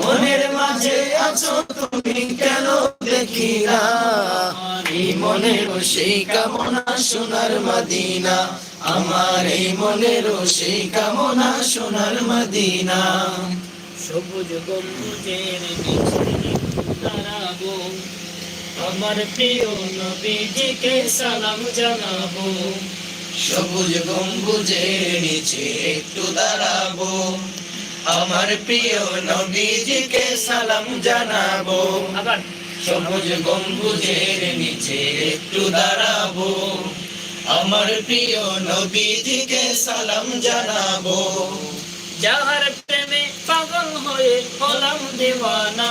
মনের মাঝে আছো তুমি কেন দেখি না এই মনের সেই কামনা সোনার মদিনা। আমার এই মনের সেই কামনা সোনার মদিনা। সবুজ গম্বুজের দাঁড়াবো। আমার প্রিয় নবীজিকে সালাম জানাব। সবুজ গম্বুজের নিচে একটু দাঁড়াবো। আমার প্রিয় নবীজিকে সালাম জানাব। সবুজ গম্বুজের নিচে একটু দাঁড়াবো। আমার প্রিয় নবীজিকে সালাম জানাব। যাহার প্রেমে পাগল হয়ে হলাম দেওয়ানা।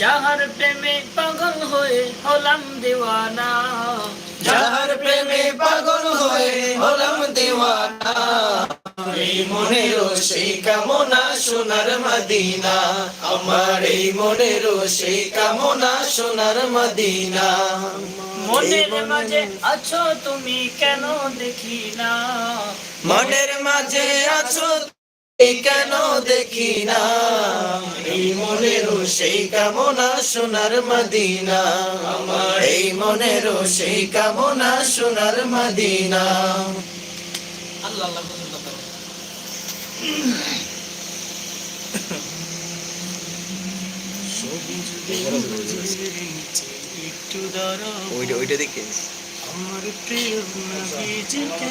যাহার প্রেমে পাগল হয়ে হলাম দেওয়ানা। যাহার প্রেমে পাগল হয়ে হলাম দেওয়ানা। এই মনের সেই কামনা সোনার মদিনা। আমার এই মনের সেই কামনা সোনার মদিনা। মনের মাঝে আছো তুমি কেন দেখি না মনের মাঝে আছো কেন দেখি না? এই মনের সেই কামনা সোনার মদিনা। আমার এই মনের সেই কামনা সোনার মদিনা। আল্লাহ একটু দাঁড়াবো ওইটা ওইটা দেখে। আমার প্রিয় নবীজিকে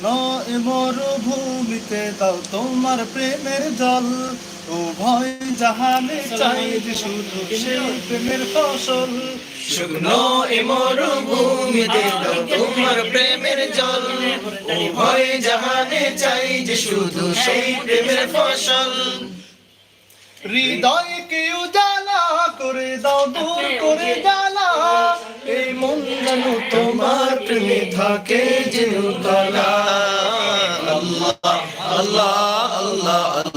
এ মরুভূমিতে দাও তোমার প্রেমের জল। উভয় জাহানে চাই যে শুধু সেই প্রেমের ফসল। শুকনো এ মরুভূমিতে দাও তোমার প্রেমের জল। উভয় জাহানে চাই যে শুধু সেই প্রেমের ফসল। হৃদয়কে উজালা করে দাও দূর করে জ্বালা। এই মন যেন তোমার প্রেমে থাকে যে উতলা।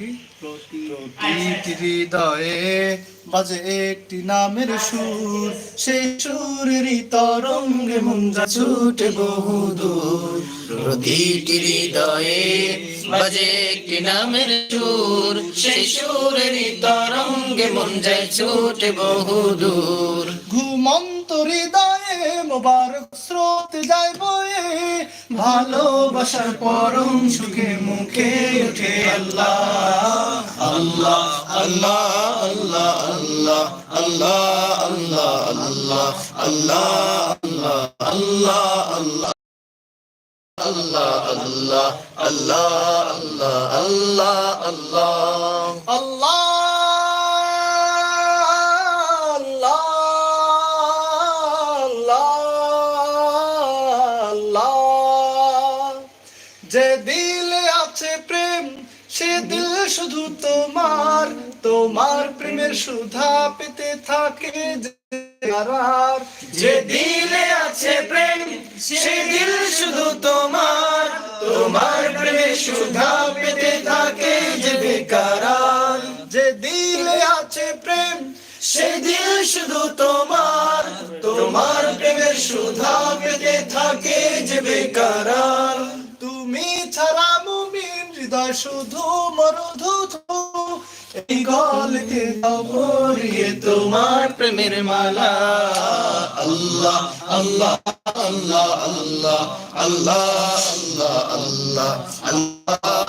প্রতিটি হৃদয়ে বাজে একটি নামের সুর। সেই সুরেরই তরঙ্গে মন যা ছুটে বহুদূর প্রতিটি হৃদয়ে বাজে একটি নামের সুর। সেই সুরের তরঙ্গে মন যায় ছুটে বহুদূর ঘুমন্ত হৃদয়ে মোবারক স্রোত যায় বয়ে ভালোবাসার পরম সুখে মুখে উঠে আল্লাহ আল্লাহ আল্লাহ আল্লাহ আল্লাহ আল্লাহ আল্লাহ আল্লাহ আল্লাহ আল্লাহ আল্লাহ আল্লাহ আল্লাহ আল্লাহ আল্লাহ আল্লাহ আল্লাহ যে সে দিল শুধু তোমার তোমার প্রেমের সুধা পেতে থাকে যে দিলে আছে প্রেম, সে দিল শুধু তোমার তোমার প্রেমে সুধা পেতে থাকে যে বেকারার। যে দিলে আছে প্রেম, সে দিল শুধু তোমার শুধু মরুধু এই গলকে পরিয়ে তোমার প্রেমের মালা। আল্লাহ আল্লাহ আল্লাহ আল্লাহ আল্লাহ আল্লাহ আল্লাহ আল্লাহ।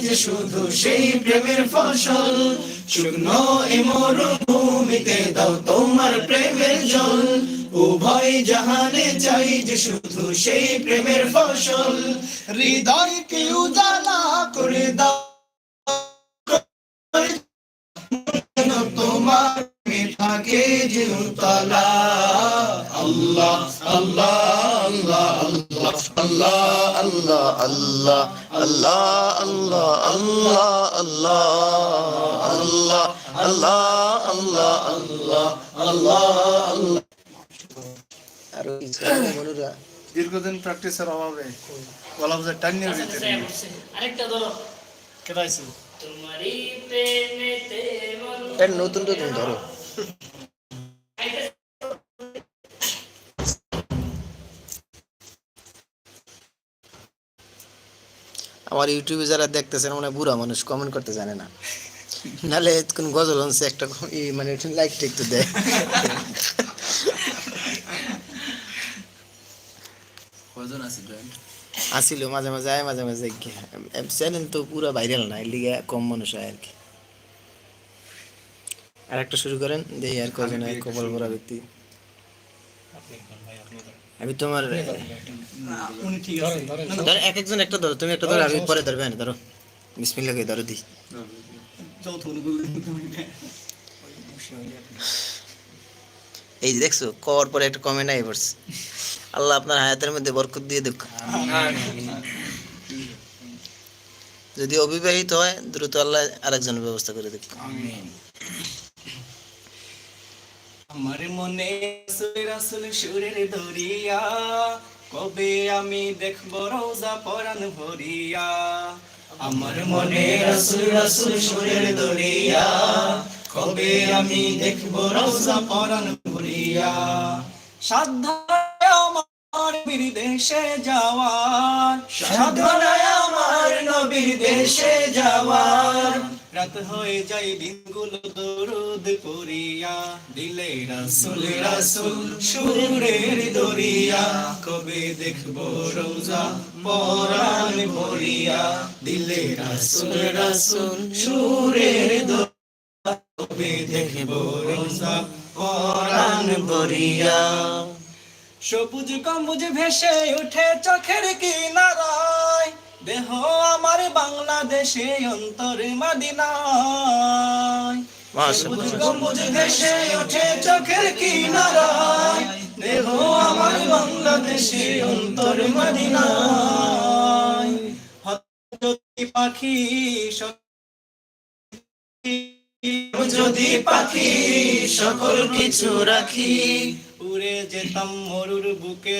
যে শুধু সেই প্রেমের ফসল, শুকনো এ মরুভূমিতে দাও তোমার প্রেমের জল। উভয় জাহানে চাই যে শুধু সেই প্রেমের ফসল। হৃদয়কে উজালা করে দাও তোমার থাকে যে উতলা। আল্লাহ আল্লাহ আল্লাহ। আল্লাহ আল্লাহ আল্লাহ আল্লাহ আল্লাহ আল্লাহ আল্লাহ আল্লাহ আল্লাহ আল্লাহ আল্লাহ আল্লাহ আল্লাহ আরও মনুরা দীর্ঘদিন প্র্যাকটিসের অভাবে গলা বুঝে টানিয়ে দিতে আরেকটা ধরো কেটাইছে তোমারই প্রেমেতে মন নতুন ধরো আমার ইউটিউবে যারা দেখতেছেন মানে বুড়া মানুষ কমেন্ট করতে জানে না। নালে কোন গজল হচ্ছে একটা মানে লাইক একটু দেয়। আসিল মাঝে মাঝে আয় মাঝে মাঝে চ্যানেল তো পুরো ভাইরাল না এর লিগে কম মানুষ হয় আর কি। আর একটা শুরু করেন দেখি আর কজন কপাল ভরা ব্যক্তি। আমি তোমার ধরো এক একজন একটা ধরো তুমি একটা ধরো আমি পরে ধরবে না ধরো। বিসমিল্লাহ ধরো দি। এই যে দেখছ কর পরে একটা কমেন্ট আই পড়ছে। আল্লাহ আপনার হায়াতের মধ্যে বরকত দিয়ে দেখ যদি অবিবাহিত হয় দ্রুত আল্লাহ আরেকজনের ব্যবস্থা করে দেখ আমার মনে আসলে সুরের দরিয়া। কবে আমি দেখব রোজা পরাণ ভরিয়া? আমার মনে রাসুল রাসুল সুরের দরিয়া। কবে আমি দেখব রোজা পরাণ ভরিয়া? সাধ্য আমার বিদেশে যাওয়ার। সাধ্য আমার নবীর দেশে যাওয়ার। রাত হয়ে যায় দিনগুলো দরুদ পড়িয়া। দিলে রাসুল রাসুল, সুরের দরিয়া। কবে দেখব রোজা পরাণ ভরিয়া। দিলে রাসুল রাসুল, সুরের দরিয়া। কবে দেখব রোজা পরাণ ভরিয়া। সবুজ কম্বুজ ভেসে উঠে চোখের আমার বাংলাদেশে অন্তর মাদিনায়। গম্বুজ ভেসে ওঠে চোখের কিনারায়। দেহ আমার বাংলাদেশে অন্তর মদিনায়। যদি পাখি যদি পাখি সকল কিছু রাখি। উড়ে যেতাম মরুর বুকে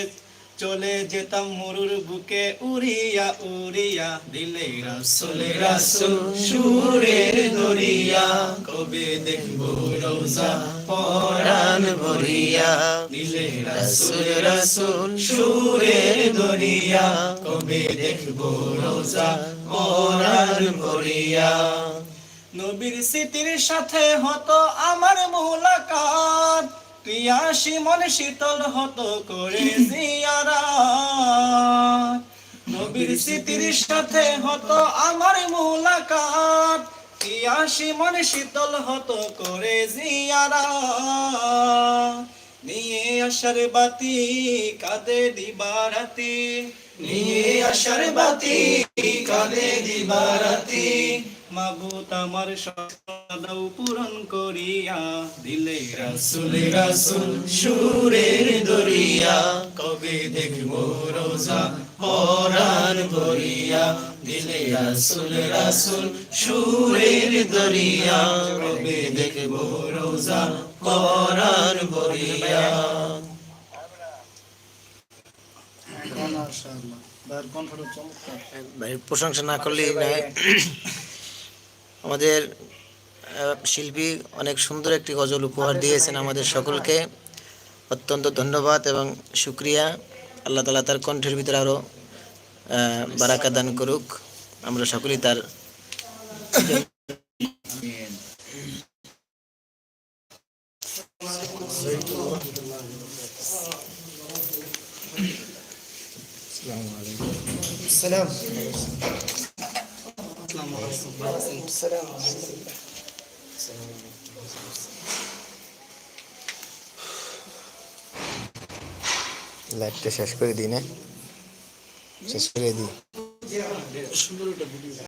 চলে যেতাম মরুর বুকে, উড়িয়া উড়িয়া। দিলে রাসুল রাসুল, সুরের দরিয়া কবে দেখব রোজা পরাণ ভরিয়া। দিলে রাসুল রাসুল, সুরের দরিয়া কবে দেখব রোজা পরাণ ভরিয়া। নবীর স্মৃতির সাথে হতো আমার মুলাকাত। প্রিয়াসী মন শীতল হতো করে নবীর স্মৃতির সাথে হতো আমার মুলাকাত। প্রিয়াসী মন শীতল হতো করে জিয়ারাত নিয়ে আসার বাতি কাঁদে দিবারাতি নিয়ে আসার বাতি কালে দিবারাতি মাবুত আমার সদাও পূরণ করিয়া, দিলে রাসুল রাসুল সুরের দরিয়া। কবে দেখব রোজা পরাণ ভরিয়া দিলে রাসুল রাসুল সুরের দরিয়া। কবে দেখব রোজা পরাণ ভরিয়া ভাই, প্রশংসা না করলেই নয় আমাদের শিল্পী অনেক সুন্দর একটি গজল উপহার দিয়েছেন আমাদের সকলকে। অত্যন্ত ধন্যবাদ এবং শুক্রিয়া। আল্লাহ তালা তার কণ্ঠের ভিতরে আরও বারাকা দান করুক। আমরা সকলেই তার লাইভটা শেষ করে দিই না? শেষ করে দিই।